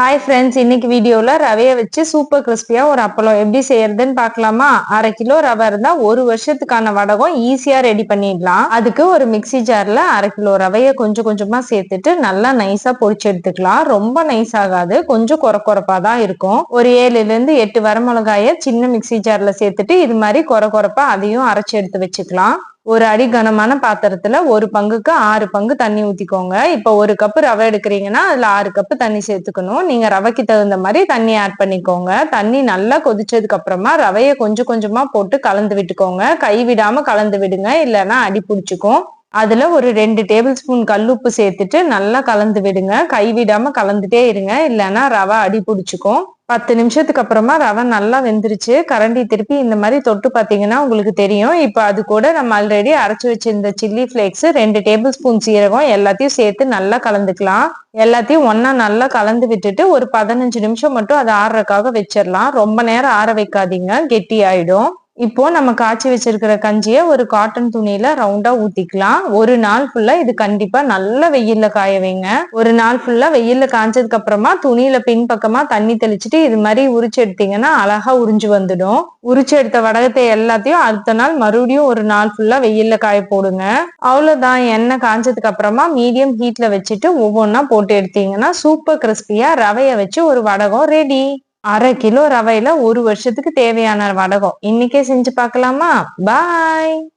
Hi friends இன்னைக்கு வீடியோல ரவையை வச்சு சூப்பர் கிறிஸ்பியா ஒரு அப்பளம் எப்படி செய்யறதுன்னு பார்க்கலாமா? அரை கிலோ ரவை இருந்தா ஒரு வருஷத்துக்கான வடகம் ஈஸியா ரெடி பண்ணிடலாம். அதுக்கு ஒரு மிக்சி ஜார்ல அரை கிலோ ரவையை கொஞ்சம் கொஞ்சமா சேர்த்துட்டு நல்லா நைஸா பொடிச்சு எடுத்துக்கலாம். ரொம்ப நைஸ் ஆகாது கொஞ்சம் குறை குறைப்பா தான் இருக்கும். ஒரு ஏழுல இருந்து எட்டு வரமிளகாய சின்ன மிக்சி ஜார்ல சேர்த்துட்டு இது மாதிரி குறை குறைப்பா அதையும் அரைச்சு எடுத்து வச்சுக்கலாம். ஒரு அடி கனமான பாத்திரத்துல ஒரு பங்குக்கு ஆறு பங்கு தண்ணி ஊத்திக்கோங்க. இப்ப ஒரு கப்பு ரவை எடுக்கிறீங்கன்னா அதுல ஆறு கப்பு தண்ணி சேர்த்துக்கணும். நீங்க ரவைக்கு தகுந்த மாதிரி தண்ணி ஆட் பண்ணிக்கோங்க. தண்ணி நல்லா கொதிச்சதுக்கு அப்புறமா ரவைய கொஞ்சம் கொஞ்சமா போட்டு கலந்து விட்டுக்கோங்க. கை விடாம கலந்து விடுங்க. இல்லைன்னா அடி பிடிச்சிக்கும். அதுல ஒரு ரெண்டு டேபிள் ஸ்பூன் கல்லுப்பு சேர்த்துட்டு நல்லா கலந்து விடுங்க. கைவிடாம கலந்துட்டே இருங்க. இல்லைன்னா ரவை அடி பிடிச்சிக்கும். பத்து நிமிஷத்துக்கு அப்புறமா ரவை நல்லா வெந்துருச்சு. கரண்டி திருப்பி இந்த மாதிரி தொட்டு பார்த்தீங்கன்னா உங்களுக்கு தெரியும். இப்போ அது கூட நம்ம ஆல்ரெடி அரைச்சி வச்சிருந்த சில்லி ஃப்ளேக்ஸ் ரெண்டு டேபிள் ஸ்பூன் சீரகம் எல்லாத்தையும் சேர்த்து நல்லா கலந்துக்கலாம். எல்லாத்தையும் ஒன்னா நல்லா கலந்து விட்டுட்டு ஒரு பதினஞ்சு நிமிஷம் மட்டும் அதை ஆறுறக்காக வச்சிடலாம். ரொம்ப நேரம் ஆற வைக்காதீங்க. கெட்டி ஆயிடும் இப்போ நம்ம காய்ச்சி வச்சிருக்கிற கஞ்சியை ஒரு காட்டன் துணியில ரவுண்டா ஊத்திக்கலாம். ஒரு நாள் ஃபுல்லா இது கண்டிப்பா நல்ல வெயில்ல காய வைங்க. ஒரு நாள் ஃபுல்லா வெயில்ல காய்ச்சதுக்கு அப்புறமா துணியில பின்பக்கமா தண்ணி தெளிச்சுட்டு இது மாதிரி உரிச்சு எடுத்தீங்கன்னா அழகா உறிஞ்சு வந்துடும். உரிச்சு எடுத்த வடகத்தை எல்லாத்தையும் அடுத்த நாள் மறுபடியும் ஒரு நாள் ஃபுல்லா வெயில்ல காய போடுங்க. அவ்வளவுதான். எண்ணெய் காய்ச்சதுக்கு அப்புறமா மீடியம் ஹீட்ல வச்சுட்டு ஒவ்வொன்றா போட்டு எடுத்தீங்கன்னா சூப்பர் கிறிஸ்பியா ரவைய வச்சு ஒரு வடகம் ரெடி அரை கிலோ ரவையில ஒரு வருஷத்துக்கு தேவையான வடகம். இன்னைக்கே செஞ்சு பார்க்கலாமா? பாய்